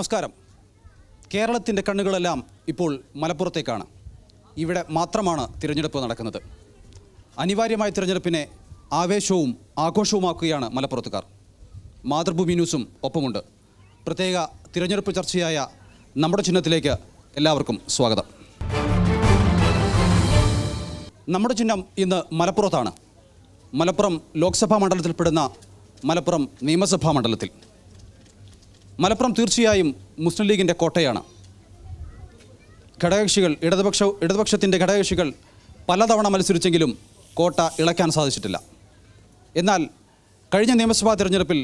നമസ്കാരം. കേരളത്തിന്റെ കണ്ണുകളെല്ലാം ഇപ്പോൾ മലപ്പുറത്തേക്കാണ്. ഇവിടെ മാത്രമാണ് തിരഞ്ഞെടുപ്പ് നടക്കുന്നത്. അനിവാര്യമായ തിരഞ്ഞെടുപ്പിനെ ആവേശവും ആഘോഷവുമാക്കുകയാണ് മലപ്പുറത്തുകാർ. മാതൃഭൂമി ന്യൂസും ഒപ്പമുണ്ട്. പ്രത്യേക തിരഞ്ഞെടുപ്പ് ചർച്ചയായ നമ്മുടെ ചിഹ്നത്തിലേക്ക് എല്ലാവർക്കും സ്വാഗതം. നമ്മുടെ ചിഹ്നം ഇന്ന് മലപ്പുറത്താണ്. മലപ്പുറം ലോക്സഭാ മണ്ഡലത്തിൽപ്പെടുന്ന മലപ്പുറം നിയമസഭാ മണ്ഡലത്തിൽ. മലപ്പുറം തീർച്ചയായും മുസ്ലിം ലീഗിന്റെ കോട്ടയാണ്. ഘടകകക്ഷികൾ ഇടതുപക്ഷ ഇടതുപക്ഷത്തിന്റെ ഘടകകക്ഷികൾ പലതവണ മത്സരിച്ചെങ്കിലും കോട്ട ഇളക്കാൻ സാധിച്ചിട്ടില്ല. എന്നാൽ കഴിഞ്ഞ നിയമസഭാ തിരഞ്ഞെടുപ്പിൽ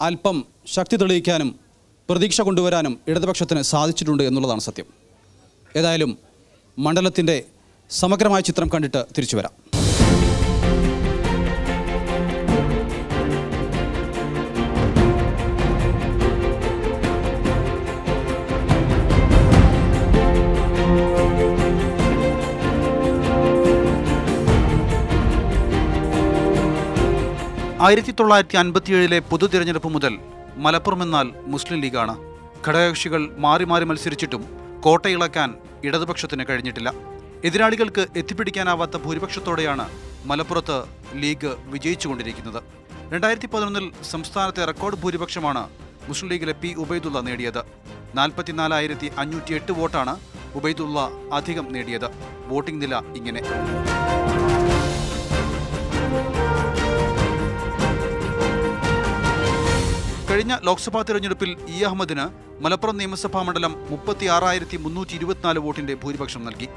അല്പം ശക്തി തെളിയിക്കാനും പ്രതീക്ഷ കൊണ്ടുവരാനും ഇടതുപക്ഷത്തിന് സാധിച്ചിട്ടുണ്ട് എന്നുള്ളതാണ് സത്യം. ഏതായാലും മണ്ഡലത്തിന്റെ സമഗ്രമായ ചിത്രം കണ്ടിട്ട് തിരിച്ചു വരാം ആയിരത്തി തൊള്ളായിരത്തി അൻപത്തിയേഴിലെ പൊതു തിരഞ്ഞെടുപ്പ് മുതൽ മലപ്പുറം എന്നാൽ മുസ്ലിം ലീഗാണ്. ഘടകകക്ഷികൾ മാറി മാറി മത്സരിച്ചിട്ടും കോട്ടയിളക്കാൻ ഇടതുപക്ഷത്തിന് കഴിഞ്ഞിട്ടില്ല. എതിരാളികൾക്ക് എത്തിപ്പിടിക്കാനാവാത്ത ഭൂരിപക്ഷത്തോടെയാണ് മലപ്പുറത്ത് ലീഗ് വിജയിച്ചുകൊണ്ടിരിക്കുന്നത്. രണ്ടായിരത്തി പതിനൊന്നിൽ സംസ്ഥാനത്തെ റെക്കോർഡ് ഭൂരിപക്ഷമാണ് മുസ്ലിം ലീഗിലെ പി ഉബൈദുള്ള നേടിയത്. നാൽപ്പത്തിനാലായിരത്തി അഞ്ഞൂറ്റി എട്ട് വോട്ടാണ് ഉബൈദുള്ള അധികം നേടിയത്. വോട്ടിംഗ് നില ഇങ്ങനെ. കഴിഞ്ഞ ലോക്സഭാ തെരഞ്ഞെടുപ്പിൽ ഇ അഹമ്മദിന് മലപ്പുറം നിയമസഭാ മണ്ഡലം മുപ്പത്തി ആറായിരത്തി മുന്നൂറ്റി ഇരുപത്തിനാല് വോട്ടിന്റെ ഭൂരിപക്ഷം നൽകി.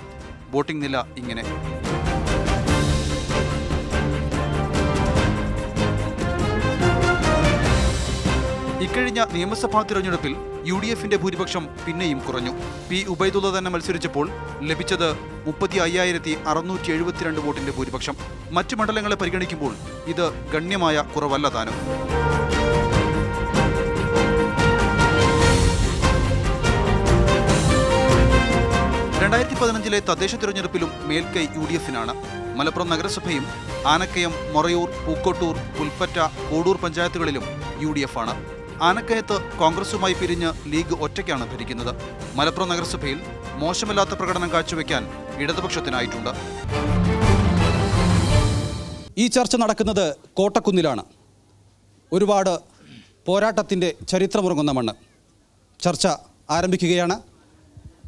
വോട്ടിംഗ് നില ഇങ്ങനെ. ഇക്കഴിഞ്ഞ നിയമസഭാ തിരഞ്ഞെടുപ്പിൽ യു ഡി എഫിന്റെ ഭൂരിപക്ഷം പിന്നെയും കുറഞ്ഞു. പി ഉബൈദുള്ള തന്നെ മത്സരിച്ചപ്പോൾ ലഭിച്ചത് മുപ്പത്തി അയ്യായിരത്തി അറുന്നൂറ്റി എഴുപത്തിരണ്ട് വോട്ടിന്റെ ഭൂരിപക്ഷം. മറ്റ് മണ്ഡലങ്ങളെ പരിഗണിക്കുമ്പോൾ ഇത് ഗണ്യമായ കുറവല്ല താനും. രണ്ടായിരത്തി പതിനഞ്ചിലെ തദ്ദേശ തിരഞ്ഞെടുപ്പിലും മേൽക്കൈ യു ഡി എഫിനാണ് മലപ്പുറം നഗരസഭയും ആനക്കയം മൊറയൂർ പൂക്കോട്ടൂർ പുൽപ്പറ്റ കോടൂർ പഞ്ചായത്തുകളിലും യു ഡി എഫ് ആണ് ആനക്കയത്ത് കോൺഗ്രസുമായി പിരിഞ്ഞ് ലീഗ് ഒറ്റയ്ക്കാണ് ഭരിക്കുന്നത്. മലപ്പുറം നഗരസഭയിൽ മോശമല്ലാത്ത പ്രകടനം കാഴ്ചവെക്കാൻ ഇടതുപക്ഷത്തിനായിട്ടുണ്ട്. ഈ ചർച്ച നടക്കുന്നത് കോട്ടക്കുന്നിലാണ്. ഒരുപാട് പോരാട്ടത്തിന്റെ ചരിത്രമുറങ്ങുന്ന മണ്ണ്. ചർച്ച ആരംഭിക്കുകയാണ്.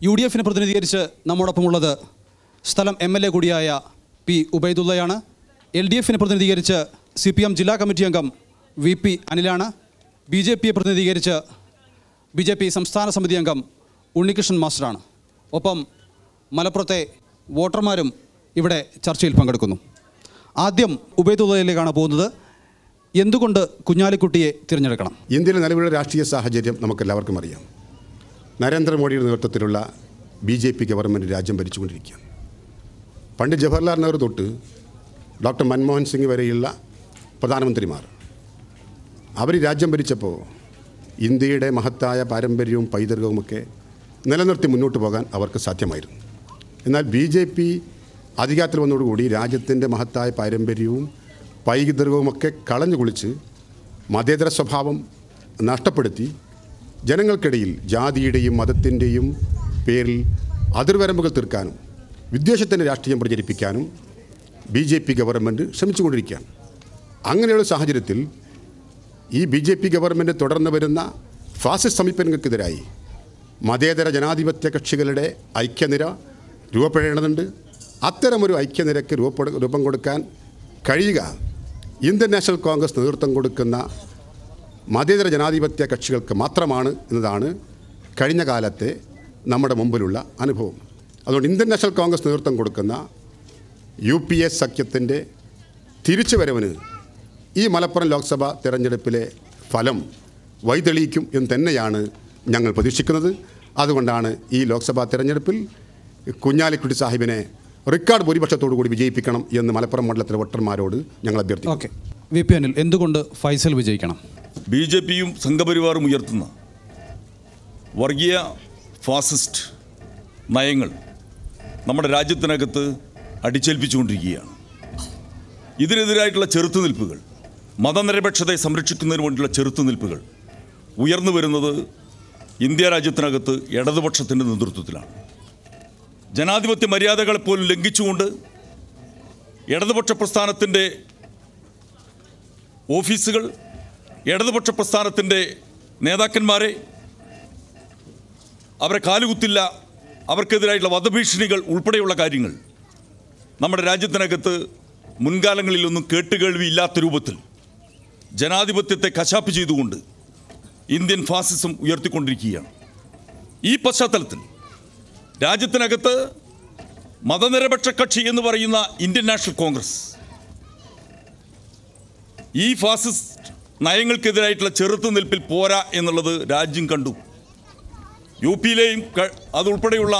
യു ഡി എഫിനെ പ്രതിനിധീകരിച്ച് നമ്മോടൊപ്പമുള്ളത് സ്ഥലം എം എൽ എ കൂടിയായ പി ഉബൈദുള്ളയാണ്. എൽ ഡി എഫിനെ പ്രതിനിധീകരിച്ച് സി പി എം ജില്ലാ കമ്മിറ്റി അംഗം വി പി അനിലാണ്. ബി ജെ പിയെ പ്രതിനിധീകരിച്ച് ബി ജെ പി സംസ്ഥാന സമിതി അംഗം ഉണ്ണികൃഷ്ണൻ മാസ്റ്ററാണ്. ഒപ്പം മലപ്പുറത്തെ വോട്ടർമാരും ഇവിടെ ചർച്ചയിൽ പങ്കെടുക്കുന്നു. ആദ്യം ഉബൈദുള്ളയിലേക്കാണ് പോകുന്നത്. എന്തുകൊണ്ട് കുഞ്ഞാലിക്കുട്ടിയെ തിരഞ്ഞെടുക്കണം? ഇന്ത്യയിലെ നിലവിലുള്ള രാഷ്ട്രീയ സാഹചര്യം നമുക്കെല്ലാവർക്കും അറിയാം. നരേന്ദ്രമോദിയുടെ നേതൃത്വത്തിലുള്ള ബി ജെ പി ഗവൺമെന്റ് രാജ്യം ഭരിച്ചുകൊണ്ടിരിക്കുകയാണ്. പണ്ട് ജവഹർലാൽ നെഹ്റു തൊട്ട് ഡോക്ടർ മൻമോഹൻ സിംഗ് വരെയുള്ള പ്രധാനമന്ത്രിമാർ. അവർ രാജ്യം ഭരിച്ചപ്പോൾ ഇന്ത്യയുടെ മഹത്തായ പാരമ്പര്യവും പൈതൃകവുമൊക്കെ നിലനിർത്തി മുന്നോട്ട് പോകാൻ അവർക്ക് സാധ്യമായിരുന്നു. എന്നാൽ ബി ജെ പി അധികാരത്തിൽ വന്നതോടുകൂടി രാജ്യത്തിന്റെ മഹത്തായ പാരമ്പര്യവും പൈതൃകവുമൊക്കെ കളഞ്ഞു കുളിച്ച് മതേതര സ്വഭാവം നഷ്ടപ്പെടുത്തി ജനങ്ങൾക്കിടയിൽ ജാതിയുടെയും മതത്തിന്റെയും പേരിൽ അതിർവരമ്പുകൾ തീർക്കാനും വിദ്വേഷത്തിന്റെ രാഷ്ട്രീയം പ്രചരിപ്പിക്കാനും ബി ജെ പി ഗവൺമെന്റ് ശ്രമിച്ചുകൊണ്ടിരിക്കുകയാണ്. അങ്ങനെയുള്ള സാഹചര്യത്തിൽ ഈ ബി ജെ പി ഗവൺമെന്റ് തുടർന്ന് വരുന്ന ഫാസിസ്റ്റ് സമീപനങ്ങൾക്കെതിരായി മതേതര ജനാധിപത്യ കക്ഷികളുടെ ഐക്യനിര രൂപപ്പെടേണ്ടതുണ്ട്. അത്തരമൊരു ഐക്യനിരക്ക് രൂപം കൊടുക്കാൻ കഴിയുക. ഇന്ത്യൻ നാഷണൽ കോൺഗ്രസ് നേതൃത്വം കൊടുക്കുന്ന മതേതര ജനാധിപത്യ കക്ഷികൾക്ക് മാത്രമാണ് എന്നതാണ് കഴിഞ്ഞ കാലത്തെ നമ്മുടെ മുമ്പിലുള്ള അനുഭവം. അതുകൊണ്ട് ഇന്ത്യൻ നാഷണൽ കോൺഗ്രസ് നേതൃത്വം കൊടുക്കുന്ന യു പി എ സഖ്യത്തിന്റെ തിരിച്ചുവരവിന് ഈ മലപ്പുറം ലോക്സഭാ തിരഞ്ഞെടുപ്പിലെ ഫലം വൈതെളിയിക്കും എന്ന് തന്നെയാണ് ഞങ്ങൾ പ്രതീക്ഷിക്കുന്നത്. അതുകൊണ്ടാണ് ഈ ലോക്സഭാ തിരഞ്ഞെടുപ്പിൽ കുഞ്ഞാലിക്കുട്ടി സാഹിബിനെ റെക്കോർഡ് ഭൂരിപക്ഷത്തോടു കൂടി വിജയിപ്പിക്കണം എന്ന് മലപ്പുറം മണ്ഡലത്തിലെ വോട്ടർമാരോട് ഞങ്ങൾ അഭ്യർത്ഥിക്കും ഓക്കെ വി പി അനിൽ എന്തുകൊണ്ട് ഫൈസൽ വിജയിക്കണം? ബി ജെ പിയും സംഘപരിവാറും ഉയർത്തുന്ന വർഗീയ ഫാസിസ്റ്റ് നയങ്ങൾ നമ്മുടെ രാജ്യത്തിനകത്ത് അടിച്ചേൽപ്പിച്ചുകൊണ്ടിരിക്കുകയാണ്. ഇതിനെതിരായിട്ടുള്ള ചെറുത്തുനിൽപ്പുകൾ മതനിരപേക്ഷതയെ സംരക്ഷിക്കുന്നതിന് വേണ്ടിയുള്ള ചെറുത്തുനിൽപ്പുകൾ ഉയർന്നു വരുന്നത് ഇന്ത്യ രാജ്യത്തിനകത്ത് ഇടതുപക്ഷത്തിന്റെ നേതൃത്വത്തിലാണ്. ജനാധിപത്യ മര്യാദകളെ പോലും ലംഘിച്ചുകൊണ്ട് ഇടതുപക്ഷ പ്രസ്ഥാനത്തിന്റെ ഓഫീസുകൾ ഇടതുപക്ഷ പ്രസ്ഥാനത്തിന്റെ നേതാക്കന്മാരെ അവരെ കാലുകുത്തില്ല അവർക്കെതിരായിട്ടുള്ള വധഭീഷണികൾ ഉൾപ്പെടെയുള്ള കാര്യങ്ങൾ നമ്മുടെ രാജ്യത്തിനകത്ത് മുൻകാലങ്ങളിലൊന്നും കേട്ടുകേൾവി ഇല്ലാത്ത രൂപത്തിൽ ജനാധിപത്യത്തെ കശാപ്പ് ചെയ്തുകൊണ്ട് ഇന്ത്യൻ ഫാസിസം ഉയർത്തിക്കൊണ്ടിരിക്കുകയാണ്. ഈ പശ്ചാത്തലത്തിൽ രാജ്യത്തിനകത്ത് മതനിരപക്ഷ കക്ഷി എന്ന് പറയുന്ന ഇന്ത്യൻ നാഷണൽ കോൺഗ്രസ് ഈ ഫാസിസ്റ്റ് നയങ്ങൾക്കെതിരായിട്ടുള്ള ചെറുത്തുനിൽപ്പിൽ പോരാ എന്നുള്ളത് രാജ്യം കണ്ടു. യു പിയിലെയും അതുൾപ്പെടെയുള്ള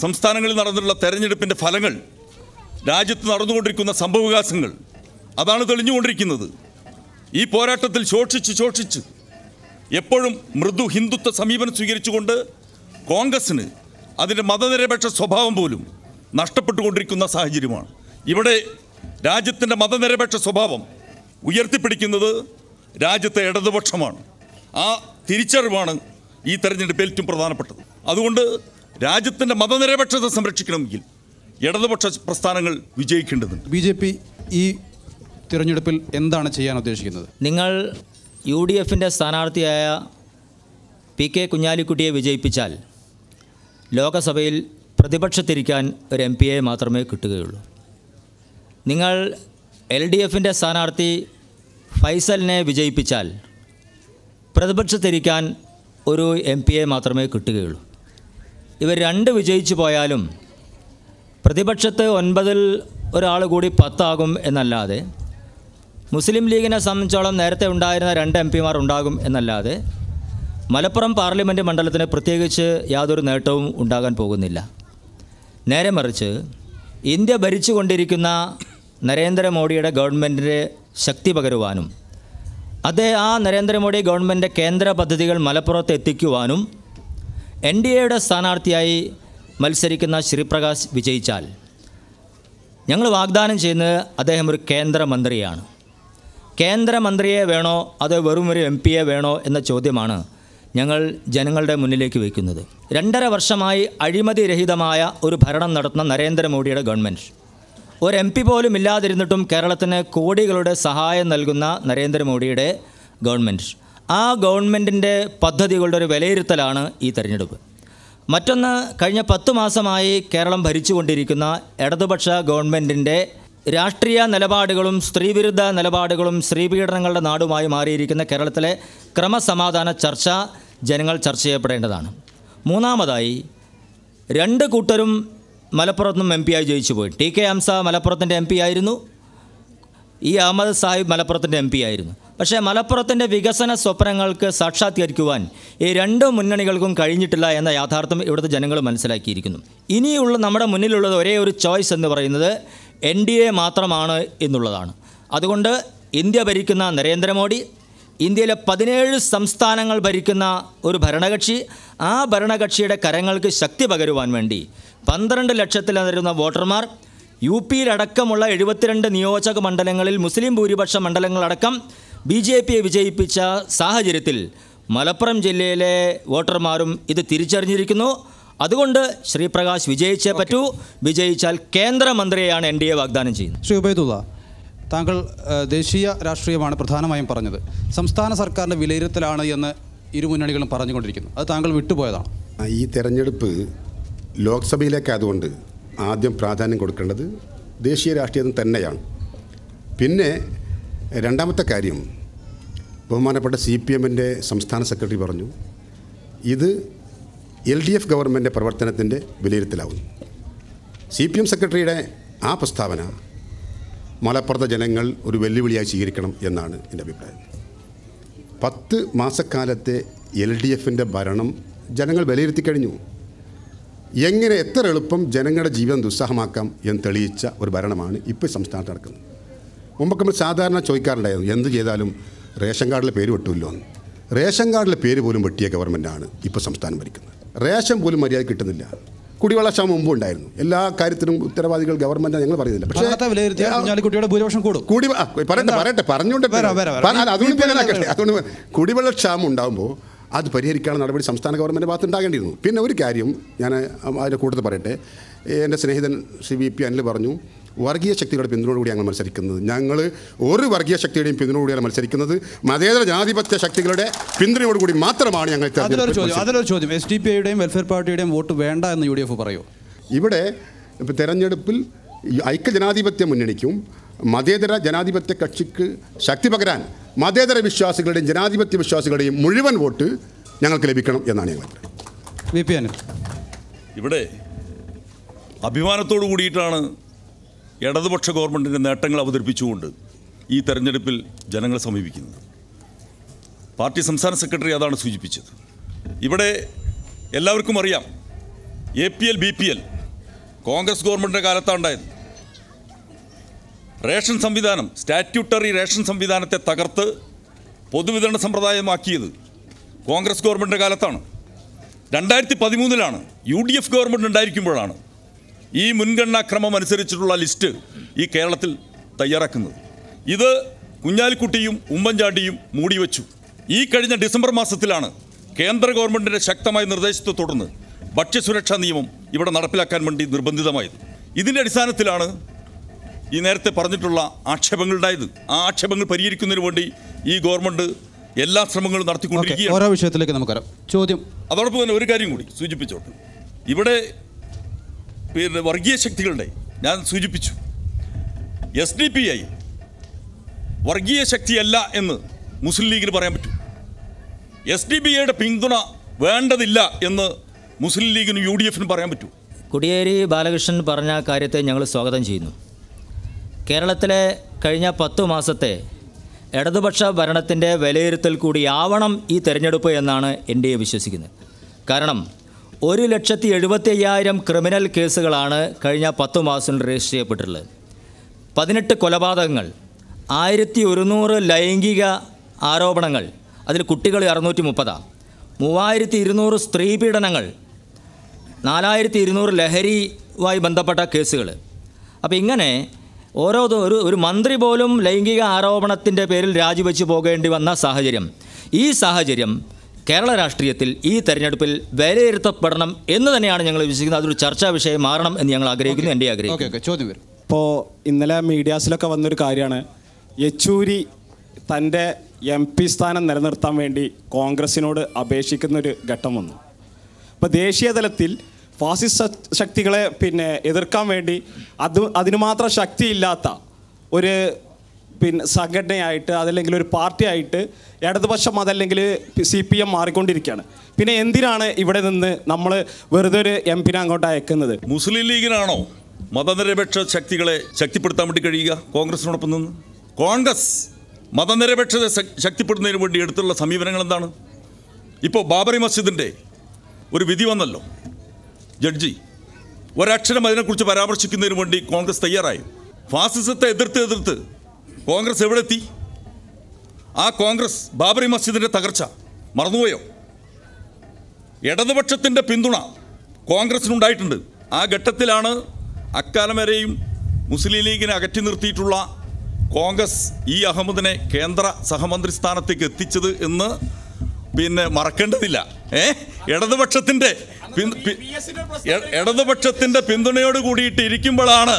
സംസ്ഥാനങ്ങളിൽ നടന്നിട്ടുള്ള തെരഞ്ഞെടുപ്പിന്റെ ഫലങ്ങൾ രാജ്യത്ത് നടന്നുകൊണ്ടിരിക്കുന്ന സംഭവവികാസങ്ങൾ അതാണ് തെളിഞ്ഞുകൊണ്ടിരിക്കുന്നത്. ഈ പോരാട്ടത്തിൽ ശോഷിച്ച് ശോഷിച്ച് എപ്പോഴും മൃദു ഹിന്ദുത്വ സമീപനം സ്വീകരിച്ചുകൊണ്ട് കോൺഗ്രസ്സിന് അതിന്റെ മതനിരപേക്ഷ സ്വഭാവം പോലും നഷ്ടപ്പെട്ടുകൊണ്ടിരിക്കുന്ന സാഹചര്യമാണ്. ഇവിടെ രാജ്യത്തിന്റെ മതനിരപേക്ഷ സ്വഭാവം ഉയർത്തിപ്പിടിക്കുന്നത് രാജ്യത്തെ ഇടതുപക്ഷമാണ്. ആ തിരിച്ചറിവാണ് ഈ തെരഞ്ഞെടുപ്പ് ഏറ്റവും പ്രധാനപ്പെട്ടത്. അതുകൊണ്ട് രാജ്യത്തിന്റെ മതനിരപേക്ഷത സംരക്ഷിക്കണമെങ്കിൽ ഇടതുപക്ഷ പ്രസ്ഥാനങ്ങൾ വിജയിക്കേണ്ടതുണ്ട്. ബി ജെ പി ഈ തിരഞ്ഞെടുപ്പിൽ എന്താണ് ചെയ്യാൻ ഉദ്ദേശിക്കുന്നത്? നിങ്ങൾ യു ഡി എഫിന്റെ സ്ഥാനാർത്ഥിയായ പി കെ കുഞ്ഞാലിക്കുട്ടിയെ വിജയിപ്പിച്ചാൽ ലോകസഭയിൽ പ്രതിപക്ഷത്തിരിക്കാൻ ഒരു എം പിയെ മാത്രമേ കിട്ടുകയുള്ളൂ. നിങ്ങൾ എൽ ഡി എഫിന്റെ സ്ഥാനാർത്ഥി ഫൈസലിനെ വിജയിപ്പിച്ചാൽ പ്രതിപക്ഷത്തിരിക്കാൻ ഒരു എം പിയെ മാത്രമേ കിട്ടുകയുള്ളൂ. ഇവർ രണ്ട് വിജയിച്ചു പോയാലും പ്രതിപക്ഷത്ത് ഒൻപതിൽ ഒരാൾ കൂടി പത്താകും എന്നല്ലാതെ മുസ്ലിം ലീഗിനെ സംബന്ധിച്ചോളം നേരത്തെ ഉണ്ടായിരുന്ന രണ്ട് എം പിമാർ ഉണ്ടാകും എന്നല്ലാതെ മലപ്പുറം പാർലമെന്റ് മണ്ഡലത്തിന് പ്രത്യേകിച്ച് യാതൊരു നേട്ടവും ഉണ്ടാകാൻ പോകുന്നില്ല. നേരെ മറിച്ച് ഇന്ത്യ ഭരിച്ചുകൊണ്ടിരിക്കുന്ന നരേന്ദ്രമോദിയുടെ ഗവൺമെന്റിന്റെ ശക്തി പകരുവാനും. അതേ ആ നരേന്ദ്രമോദി ഗവൺമെന്റ് കേന്ദ്ര പദ്ധതികൾ മലപ്പുറത്ത് എത്തിക്കുവാനും എൻ ഡി എയുടെ സ്ഥാനാർത്ഥിയായി മത്സരിക്കുന്ന ശ്രീപ്രകാശ് വിജയിച്ചാൽ ഞങ്ങൾ വാഗ്ദാനം ചെയ്യുന്നത് അദ്ദേഹം ഒരു കേന്ദ്രമന്ത്രിയാണ്. കേന്ദ്രമന്ത്രിയെ വേണോ അതോ വെറും ഒരു എം പിയെ വേണോ എന്ന ചോദ്യമാണ് ഞങ്ങൾ ജനങ്ങളുടെ മുന്നിലേക്ക് വയ്ക്കുന്നത്. രണ്ടര വർഷമായി അഴിമതിരഹിതമായ ഒരു ഭരണം നടത്തുന്ന നരേന്ദ്രമോദിയുടെ ഗവൺമെന്റ് ഒരു എം പി പോലും ഇല്ലാതിരുന്നിട്ടും കേരളത്തിന് കോടികളുടെ സഹായം നൽകുന്ന നരേന്ദ്രമോദിയുടെ ഗവൺമെന്റ് ആ ഗവൺമെന്റിന്റെ പദ്ധതികളുടെ ഒരു വിലയിരുത്തലാണ് ഈ തെരഞ്ഞെടുപ്പ്. മറ്റൊന്ന് കഴിഞ്ഞ പത്ത് മാസമായി കേരളം ഭരിച്ചുകൊണ്ടിരിക്കുന്ന ഇടതുപക്ഷ ഗവൺമെന്റിന്റെ രാഷ്ട്രീയ നിലപാടുകളും സ്ത്രീവിരുദ്ധ നിലപാടുകളും സ്ത്രീപീഡനങ്ങളുടെ നാടുമായി മാറിയിരിക്കുന്ന കേരളത്തിലെ ക്രമസമാധാന ചർച്ച ജനങ്ങൾ ചർച്ച ചെയ്യപ്പെടേണ്ടതാണ്. മൂന്നാമതായി രണ്ട് കൂട്ടരും മലപ്പുറത്തും എം പി ആയി ജയിച്ചു പോയി. ടി കെ ഹംസ മലപ്പുറത്തിന്റെ എം പി ആയിരുന്നു. ഈ അഹമ്മദ് സാഹിബ് മലപ്പുറത്തിന്റെ എം പി ആയിരുന്നു. പക്ഷേ മലപ്പുറത്തിന്റെ വികസന സ്വപ്നങ്ങൾക്ക് സാക്ഷാത്കരിക്കുവാൻ ഈ രണ്ട് മുന്നണികൾക്കും കഴിഞ്ഞിട്ടില്ല എന്ന യാഥാർത്ഥ്യം ഇവിടുത്തെ ജനങ്ങൾ മനസ്സിലാക്കിയിരിക്കുന്നു. ഇനിയുള്ള നമ്മുടെ മുന്നിലുള്ളത് ഒരേ ഒരു ചോയ്സ് എന്ന് പറയുന്നത് എൻ ഡി എ മാത്രമാണ് എന്നുള്ളതാണ്. അതുകൊണ്ട് ഇന്ത്യ ഭരിക്കുന്ന നരേന്ദ്രമോദി ഇന്ത്യയിലെ പതിനേഴ് സംസ്ഥാനങ്ങൾ ഭരിക്കുന്ന ഒരു ഭരണകക്ഷി ആ ഭരണകക്ഷിയുടെ കരങ്ങൾക്ക് ശക്തി പകരുവാൻ വേണ്ടി പന്ത്രണ്ട് ലക്ഷത്തിലറിയുന്ന വോട്ടർമാർ യു പിയിലടക്കമുള്ള എഴുപത്തിരണ്ട് നിയോജക മണ്ഡലങ്ങളിൽ മുസ്ലിം ഭൂരിപക്ഷ മണ്ഡലങ്ങളടക്കം ബി ജെ പിയെ വിജയിപ്പിച്ച സാഹചര്യത്തിൽ മലപ്പുറം ജില്ലയിലെ വോട്ടർമാരും ഇത് തിരിച്ചറിഞ്ഞിരിക്കുന്നു. അതുകൊണ്ട് ശ്രീപ്രകാശ് വിജയിച്ചേ പറ്റൂ. വിജയിച്ചാൽ കേന്ദ്രമന്ത്രിയെയാണ് എൻ ഡി എ വാഗ്ദാനം ചെയ്യുന്നത്. ശ്രീ ഉബൈദുള്ള താങ്കൾ ദേശീയ രാഷ്ട്രീയമാണ് പ്രധാനമായും പറഞ്ഞത്. സംസ്ഥാന സർക്കാരിന്റെ വിലയിരുത്തലാണ് എന്ന് ഇരു മുന്നണികളും പറഞ്ഞുകൊണ്ടിരിക്കുന്നു. അത് താങ്കൾ വിട്ടുപോയതാണ്? ഈ തെരഞ്ഞെടുപ്പ് ലോക്സഭയിലേക്കായതുകൊണ്ട് ആദ്യം പ്രാധാന്യം കൊടുക്കേണ്ടത് ദേശീയ രാഷ്ട്രീയം തന്നെയാണ്. പിന്നെ രണ്ടാമത്തെ കാര്യം ബഹുമാനപ്പെട്ട സി പി എമ്മിന്റെ സംസ്ഥാന സെക്രട്ടറി പറഞ്ഞു ഇത് എൽ ഡി എഫ് ഗവൺമെന്റിന്റെ പ്രവർത്തനത്തിന്റെ വിലയിരുത്തലാവും സി പി എം സെക്രട്ടറിയുടെ ആ പ്രസ്താവന മലപ്പുറത്തെ ജനങ്ങൾ ഒരു വെല്ലുവിളിയായി സ്വീകരിക്കണം എന്നാണ് എന്റെ അഭിപ്രായം. പത്ത് മാസക്കാലത്തെ എൽ ഡി എഫിന്റെ ഭരണം ജനങ്ങൾ വിലയിരുത്തി കഴിഞ്ഞു. എങ്ങനെ എത്ര എളുപ്പം ജനങ്ങളുടെ ജീവിതം ദുസ്സഹമാക്കാം എന്ന് തെളിയിച്ച ഒരു ഭരണമാണ് ഇപ്പോൾ സംസ്ഥാനത്ത് നടക്കുന്നത്. മുമ്പൊക്കെ നമ്മൾ സാധാരണ ചോദിക്കാറുണ്ടായിരുന്നു എന്ത് ചെയ്താലും റേഷൻ കാർഡിലെ പേര് വെട്ടുമല്ലോ എന്ന്. റേഷൻ കാർഡിലെ പേര് പോലും വെട്ടിയ ഗവൺമെന്റാണ് ഇപ്പോൾ സംസ്ഥാനം ഭരിക്കുന്നത്. റേഷൻ പോലും മര്യാദ കിട്ടുന്നില്ല. കുടിവെള്ള ക്ഷാമം മുമ്പ് ഉണ്ടായിരുന്നു. എല്ലാ കാര്യത്തിനും ഉത്തരവാദികൾ ഗവൺമെന്റ് ഞങ്ങൾ പറയുന്നില്ല. പക്ഷേ ഭൂരിപക്ഷം കൂടും. കുടി പറയട്ടെ പറയട്ടെ പറഞ്ഞുകൊണ്ട് അതുകൊണ്ട് അതുകൊണ്ട് കുടിവെള്ള ക്ഷാമം ഉണ്ടാകുമ്പോൾ അത് പരിഹരിക്കാനുള്ള നടപടി സംസ്ഥാന ഗവൺമെന്റ് ഭാഗത്ത് ഉണ്ടാകേണ്ടിയിരുന്നു പിന്നെ ഒരു കാര്യം ഞാൻ അതിന്റെ കൂട്ടത്തിൽ പറയട്ടെ. എന്റെ സ്നേഹിതൻ ശ്രീ വി പി അനിൽ പറഞ്ഞു വർഗീയ ശക്തികളുടെ പിന്തുണയോടുകൂടി ഞങ്ങൾ മത്സരിക്കുന്നത്. ഞങ്ങൾ ഒരു വർഗീയ ശക്തിയുടെയും പിന്തുണയോടുകൂടിയാണ് മത്സരിക്കുന്നത്. മതേതര ജനാധിപത്യ ശക്തികളുടെ പിന്തുണയോടുകൂടി മാത്രമാണ് ഞങ്ങൾ അതിലൊരു ചോദ്യം. അതിലൊരു ചോദ്യം. എസ് ഡി പി ഐയുടെയും വെൽഫെയർ പാർട്ടിയുടെയും വോട്ട് വേണ്ട എന്ന് യു ഡി എഫ് പറയൂ? ഇവിടെ ഇപ്പോൾ തെരഞ്ഞെടുപ്പിൽ ഐക്യ ജനാധിപത്യ മുന്നണിക്കും മതേതര ജനാധിപത്യ കക്ഷിക്ക് ശക്തി പകരാൻ മതേതര വിശ്വാസികളുടെയും ജനാധിപത്യ വിശ്വാസികളുടെയും മുഴുവൻ വോട്ട് ഞങ്ങൾക്ക് ലഭിക്കണം എന്നാണ് ഞങ്ങൾ ഇവിടെ അഭിമാനത്തോടു കൂടിയിട്ടാണ് ഇടതുപക്ഷ ഗവൺമെന്റിന്റെ നേട്ടങ്ങൾ അവതരിപ്പിച്ചുകൊണ്ട് ഈ തെരഞ്ഞെടുപ്പിൽ ജനങ്ങളെ സമീപിക്കുന്നത്. പാർട്ടി സംസ്ഥാന സെക്രട്ടറി അതാണ് സൂചിപ്പിച്ചത്. ഇവിടെ എല്ലാവർക്കും അറിയാം A P L B P L Congress ഗവൺമെന്റിന്റെ കാലത്താണ് ഉണ്ടായത്. റേഷൻ സംവിധാനം സ്റ്റാറ്റ്യൂട്ടറി റേഷൻ സംവിധാനത്തെ തകർത്ത് പൊതുവിതരണ സമ്പ്രദായമാക്കിയത് കോൺഗ്രസ് ഗവൺമെന്റ് കാലത്താണ്. രണ്ടായിരത്തി പതിമൂന്നിലാണ് യു ഡി എഫ് ഗവൺമെന്റ് ഉണ്ടായിരിക്കുമ്പോഴാണ് ഈ മുൻഗണനാക്രമം അനുസരിച്ചിട്ടുള്ള ലിസ്റ്റ് ഈ കേരളത്തിൽ തയ്യാറാക്കുന്നത്. ഇത് കുഞ്ഞാലിക്കുട്ടിയും ഉമ്മൻചാണ്ടിയും മൂടിവെച്ചു ഈ കഴിഞ്ഞ ഡിസംബർ മാസത്തിലാണ് കേന്ദ്ര ഗവൺമെന്റിന്റെ ശക്തമായ നിർദ്ദേശത്തെ തുടർന്ന് ഭക്ഷ്യസുരക്ഷാ നിയമം ഇവിടെ നടപ്പിലാക്കാൻ വേണ്ടി നിർബന്ധിതമായത്. ഇതിന്റെ അടിസ്ഥാനത്തിലാണ് ഈ നേരത്തെ പറഞ്ഞിട്ടുള്ള ആക്ഷേപങ്ങളുണ്ടായത് ആ ആക്ഷേപങ്ങൾ പരിഹരിക്കുന്നതിന് വേണ്ടി ഈ ഗവൺമെന്റ് എല്ലാ ശ്രമങ്ങളും നടത്തിക്കൊണ്ടിരിക്കുകയാണ്. ഓരോ വിഷയത്തിലേക്ക് നമുക്ക് ചോദ്യം. അതോടൊപ്പം തന്നെ ഒരു കാര്യം കൂടി സൂചിപ്പിച്ചോട്ടെ. ഇവിടെ പിന്നെ വർഗീയ ശക്തികളുടെ ഞാൻ സൂചിപ്പിച്ചു. എസ് ഡി പി ഐ വർഗീയ ശക്തിയല്ല എന്ന് മുസ്ലിം ലീഗിന് പറയാൻ പറ്റും. എസ് ഡി ബി ഐയുടെ പിന്തുണ വേണ്ടതില്ല എന്ന് മുസ്ലിം ലീഗിനും യു ഡി എഫിനും പറയാൻ പറ്റൂ. കൊടിയേരി ബാലകൃഷ്ണൻ പറഞ്ഞ കാര്യത്തെ ഞങ്ങൾ സ്വാഗതം ചെയ്യുന്നു. കേരളത്തിലെ കഴിഞ്ഞ പത്തു മാസത്തെ ഇടതുപക്ഷ ഭരണത്തിന്റെ വിലയിരുത്തൽ കൂടിയാവണം ഈ തെരഞ്ഞെടുപ്പ് എന്നാണ് എൻ ഡി എ വിശ്വസിക്കുന്നത്. കാരണം ഒരു ലക്ഷത്തി എഴുപത്തി അയ്യായിരം ക്രിമിനൽ കേസുകളാണ് കഴിഞ്ഞ പത്തു മാസം രജിസ്റ്റർ ചെയ്യപ്പെട്ടിട്ടുള്ളത്. പതിനെട്ട് കൊലപാതകങ്ങൾ ആയിരത്തി ഒരുന്നൂറ് ലൈംഗിക ആരോപണങ്ങൾ അതിൽ കുട്ടികൾ അറുന്നൂറ്റി മുപ്പതാണ് മൂവായിരത്തി ഇരുന്നൂറ് സ്ത്രീ പീഡനങ്ങൾ നാലായിരത്തി ഇരുന്നൂറ് ലഹരിയുമായി ബന്ധപ്പെട്ട കേസുകൾ അപ്പോൾ ഇങ്ങനെ ഓരോ ഒരു ഒരു മന്ത്രി പോലും ലൈംഗിക ആരോപണത്തിന്റെ പേരിൽ രാജിവെച്ച് പോകേണ്ടി വന്ന സാഹചര്യം. ഈ സാഹചര്യം കേരള രാഷ്ട്രീയത്തിൽ ഈ തെരഞ്ഞെടുപ്പിൽ വിലയിരുത്തപ്പെടണം എന്ന് തന്നെയാണ് ഞങ്ങൾ വിശ്വസിക്കുന്നത്. അതൊരു ചർച്ചാ വിഷയം മാറണം എന്ന് ഞങ്ങൾ ആഗ്രഹിക്കുന്നു എന്റെ ആഗ്രഹം ചോദ്യം വരും. ഇപ്പോൾ ഇന്നലെ മീഡിയാസിലൊക്കെ വന്നൊരു കാര്യമാണ്. യെച്ചൂരി തന്റെ എം പി സ്ഥാനം നിലനിർത്താൻ വേണ്ടി കോൺഗ്രസിനോട് അപേക്ഷിക്കുന്നൊരു ഘട്ടം വന്നു. അപ്പോൾ ദേശീയ തലത്തിൽ ഫാസിസ്റ്റ് ശക്തികളെ പിന്നെ എതിർക്കാൻ വേണ്ടി അത് അതിന് മാത്രം ശക്തിയില്ലാത്ത ഒരു പിന്നെ സംഘടനയായിട്ട് അതല്ലെങ്കിൽ ഒരു പാർട്ടിയായിട്ട് ഇടതുപക്ഷം അതല്ലെങ്കിൽ സി പി എം മാറിക്കൊണ്ടിരിക്കുകയാണ്. പിന്നെ എന്തിനാണ് ഇവിടെ നിന്ന് നമ്മൾ വെറുതെ ഒരു എം പിനെ അങ്ങോട്ട് അയക്കുന്നത്? മുസ്ലിം ലീഗിനാണോ മതനിരപേക്ഷ ശക്തികളെ ശക്തിപ്പെടുത്താൻ വേണ്ടി കഴിയുക കോൺഗ്രസിനോടൊപ്പം നിന്ന്? കോൺഗ്രസ് മതനിരപേക്ഷത ശക്തിപ്പെടുന്നതിന് വേണ്ടി എടുത്തുള്ള സമീപനങ്ങൾ എന്താണ്? ഇപ്പോൾ ബാബറി മസ്ജിദിന്റെ ഒരു വിധി വന്നല്ലോ. ജഡ്ജി ഒരക്ഷരം അതിനെക്കുറിച്ച് പരാമർശിക്കുന്നതിന് വേണ്ടി കോൺഗ്രസ് തയ്യാറായി. ഫാസിസത്തെ എതിർത്ത് എതിർത്ത് കോൺഗ്രസ് എവിടെ എത്തി ആ കോൺഗ്രസ് ബാബറി മസ്ജിദിന്റെ തകർച്ച മറന്നുപോയോ? ഇടതുപക്ഷത്തിന്റെ പിന്തുണ കോൺഗ്രസിനുണ്ടായിട്ടുണ്ട്. ആ ഘട്ടത്തിലാണ് അക്കാലം വരെയും മുസ്ലിം ലീഗിനെ അകറ്റി നിർത്തിയിട്ടുള്ള കോൺഗ്രസ് ഈ അഹമ്മദിനെ കേന്ദ്ര സഹമന്ത്രി സ്ഥാനത്തേക്ക് എത്തിച്ചത് എന്ന് പിന്നെ മറക്കേണ്ടതില്ല. ഏ? ഇടതുപക്ഷത്തിന്റെ പി- പിന്തുണയോട് കൂടിയിട്ട് ഇരിക്കുമ്പോഴാണ്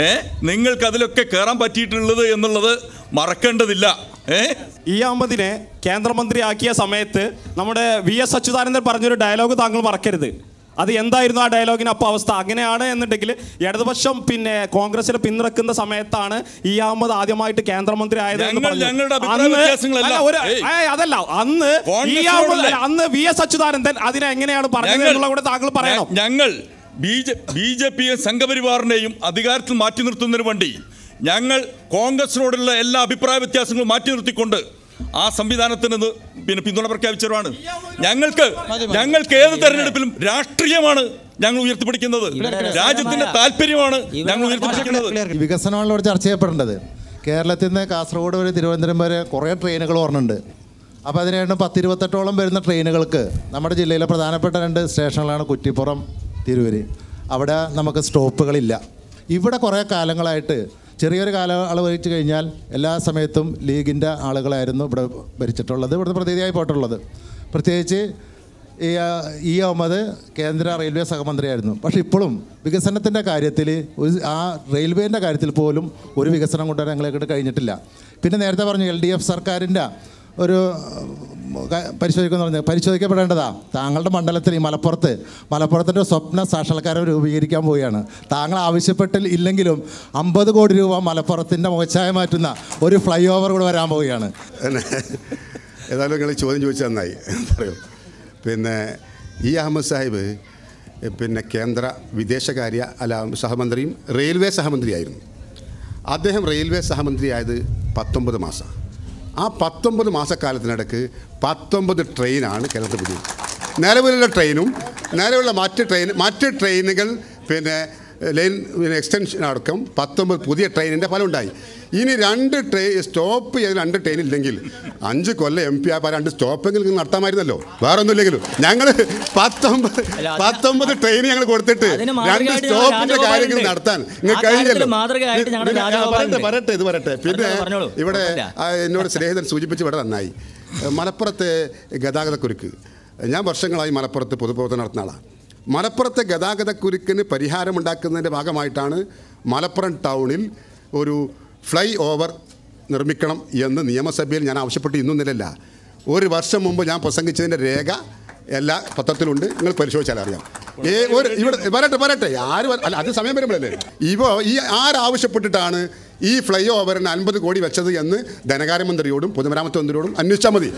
ഏ നിങ്ങൾക്ക് അതിലൊക്കെ കയറാൻ പറ്റിയിട്ടുള്ളത് എന്നുള്ളത് മറക്കേണ്ടതില്ല ഏ? ഈ അഹമ്മദിനെ കേന്ദ്രമന്ത്രിയാക്കിയ സമയത്ത് നമ്മുടെ വി എസ് അച്യുതാനന്ദൻ പറഞ്ഞൊരു ഡയലോഗ് താങ്കൾ മറക്കരുത്. അത് എന്തായിരുന്നു ആ ഡയലോഗിന് അപ്പോൾ അവസ്ഥ? അങ്ങനെയാണ് എന്നുണ്ടെങ്കിൽ ഇടതുപക്ഷം പിന്നെ കോൺഗ്രസിനെ പിന്തുണക്കുന്ന സമയത്താണ് ഈ അഹമ്മദ് ആദ്യമായിട്ട് കേന്ദ്രമന്ത്രി ആയത് അതല്ല. അന്ന് ഈ? അന്ന് വി എസ് അച്യുതാനന്ദൻ അതിനെ എങ്ങനെയാണ് പറഞ്ഞത് എന്നുള്ള കൂടെ താങ്കൾ പറയണം. ഞങ്ങൾ ബി ജെ ബി ജെ പിയെ സംഘപരിവാറിനെയും അധികാരത്തിൽ മാറ്റി നിർത്തുന്നതിന് വേണ്ടി. ഞങ്ങൾ കോൺഗ്രസിനോടുള്ള എല്ലാ അഭിപ്രായ വ്യത്യാസങ്ങളും മാറ്റി നിർത്തിക്കൊണ്ട് ആ സംവിധാനത്തിന് പിന്നെ പിന്തുണ പ്രഖ്യാപിച്ചവരാണ് ഞങ്ങൾക്ക് ഞങ്ങൾക്ക് ഏത് തെരഞ്ഞെടുപ്പിലും രാഷ്ട്രീയമാണ് ഞങ്ങൾ ഉയർത്തിപ്പിടിക്കുന്നത്. രാജ്യത്തിന്റെ താല്പര്യമാണ് ഞങ്ങൾ ഉയർത്തിപ്പിടിക്കുന്നത്. വികസനമാണല്ലോ ഇവിടെ ചർച്ച ചെയ്യപ്പെടേണ്ടത്. കേരളത്തിൽ നിന്ന് കാസർഗോഡ് വരെ തിരുവനന്തപുരം വരെ കുറേ ട്രെയിനുകൾ ഓർമ്മയുണ്ട്. അപ്പോൾ അതിനുവേണ്ടി പത്തിരുപത്തെട്ടോളം വരുന്ന ട്രെയിനുകൾക്ക് നമ്മുടെ ജില്ലയിലെ പ്രധാനപ്പെട്ട രണ്ട് സ്റ്റേഷനുകളാണ് കുറ്റിപ്പുറം തിരുവരി അവിടെ നമുക്ക് സ്റ്റോപ്പുകളില്ല. ഇവിടെ കുറേ കാലങ്ങളായിട്ട് ചെറിയൊരു കാലയളവ് വെച്ച് കഴിഞ്ഞാൽ എല്ലാ സമയത്തും ലീഗിന്റെ ആളുകളായിരുന്നു ഇവിടെ ഭരിച്ചിട്ടുള്ളത്. ഇവിടുത്തെ പ്രതിനിധിയായി പോയിട്ടുള്ളത്. പ്രത്യേകിച്ച് ഈ ഇ അഹമ്മദ് കേന്ദ്ര റെയിൽവേ സഹമന്ത്രിയായിരുന്നു. പക്ഷേ ഇപ്പോഴും വികസനത്തിന്റെ കാര്യത്തിൽ ഒരു ആ റെയിൽവേന്റെ കാര്യത്തിൽ പോലും ഒരു വികസനം കൊണ്ടുവരാൻ ഞങ്ങളെ കൊണ്ട് കഴിഞ്ഞിട്ടില്ല. പിന്നെ നേരത്തെ പറഞ്ഞു എൽ ഡി എഫ് സർക്കാരിന്റെ ഒരു പരിശോധിക്കുന്ന പറഞ്ഞത് പരിശോധിക്കപ്പെടേണ്ടതാ. താങ്കളുടെ മണ്ഡലത്തിൽ ഈ മലപ്പുറത്ത് മലപ്പുറത്തിന്റെ സ്വപ്ന സാക്ഷാത്കാരം രൂപീകരിക്കാൻ പോവുകയാണ്. താങ്കൾ ആവശ്യപ്പെട്ടിൽ ഇല്ലെങ്കിലും അമ്പത് കോടി രൂപ മലപ്പുറത്തിന്റെ മുഖച്ഛായ മാറ്റുന്ന ഒരു ഫ്ലൈ ഓവർ കൂടെ വരാൻ പോവുകയാണ്. ഏതായാലും നിങ്ങൾ ചോദ്യം ചോദിച്ചാൽ നന്നായി. പറയൂ. പിന്നെ ഈ അഹമ്മദ് സാഹിബ് പിന്നെ കേന്ദ്ര വിദേശകാര്യ അല്ല സഹമന്ത്രിയും റെയിൽവേ സഹമന്ത്രിയായിരുന്നു. അദ്ദേഹം റെയിൽവേ സഹമന്ത്രിയായത് പത്തൊമ്പത് മാസം. ആ പത്തൊമ്പത് മാസക്കാലത്തിനിടക്ക് പത്തൊമ്പത് ട്രെയിനാണ് കേരളത്തിൽ പുതിയത്. നിലവിലുള്ള ട്രെയിനും നിലവിലുള്ള മറ്റ് ട്രെയിൻ മറ്റ് ട്രെയിനുകൾ പിന്നെ ലൈൻ പിന്നെ എക്സ്റ്റൻഷൻ അടക്കം പത്തൊമ്പത് പുതിയ ട്രെയിനിന്റെ ഫലം ഉണ്ടായി ഇനി രണ്ട് ട്രെയിൻ സ്റ്റോപ്പ് ചെയ്ത് രണ്ട് ട്രെയിൻ ഇല്ലെങ്കിൽ അഞ്ച് കൊല്ലം എം പി ആ രണ്ട് സ്റ്റോപ്പെങ്കിലും നടത്താമായിരുന്നല്ലോ. വേറെ ഒന്നുമില്ലെങ്കിലും ഞങ്ങൾ പത്തൊമ്പത് പത്തൊമ്പത് ട്രെയിൻ ഞങ്ങൾ കൊടുത്തിട്ട് രണ്ട് സ്റ്റോപ്പിന്റെ സ്റ്റോപ്പിന്റെ. കാര്യങ്ങൾ നടത്താൻ. നിങ്ങൾ കഴിഞ്ഞല്ലോ പറയട്ടെ പറയട്ടെ ഇത് വരട്ടെ പിന്നെ. ഇവിടെ എന്നോട് സ്നേഹിതൻ സൂചിപ്പിച്ച് ഇവിടെ നന്നായി. മലപ്പുറത്തെ ഗതാഗതക്കുരുക്ക്. ഞാൻ വർഷങ്ങളായി മലപ്പുറത്ത് പൊതുപ്രവർത്തനം നടത്തുന്ന ആളാണ് മലപ്പുറത്തെ ഗതാഗത ഗതാഗതക്കുരുക്കിന് പരിഹാരമുണ്ടാക്കുന്നതിന്റെ ഭാഗമായിട്ടാണ് മലപ്പുറം ടൗണിൽ ഒരു ഫ്ലൈ ഓവർ നിർമ്മിക്കണം എന്ന് നിയമസഭയിൽ ഞാൻ ആവശ്യപ്പെട്ട് ഇന്നും നിലല്ല ഒരു വർഷം മുമ്പ് ഞാൻ പ്രസംഗിച്ചതിന്റെ രേഖ എല്ലാ പത്രത്തിലുണ്ട്. നിങ്ങൾ പരിശോധിച്ചാൽ അറിയാം. ഏ ഒരു ഇവിടെ വരട്ടെ വരട്ടെ. ആര് അല്ല അത് സമയം വരുമ്പോഴല്ലേ? ഇപ്പോൾ ഈ ആരാവശ്യപ്പെട്ടിട്ടാണ് ഈ ഫ്ലൈ ഓവറിന് അൻപത് കോടി വെച്ചത് എന്ന് ധനകാര്യമന്ത്രിയോടും പൊതുമരാമത്ത് മന്ത്രിയോടും അന്വേഷിച്ചാൽ മതി.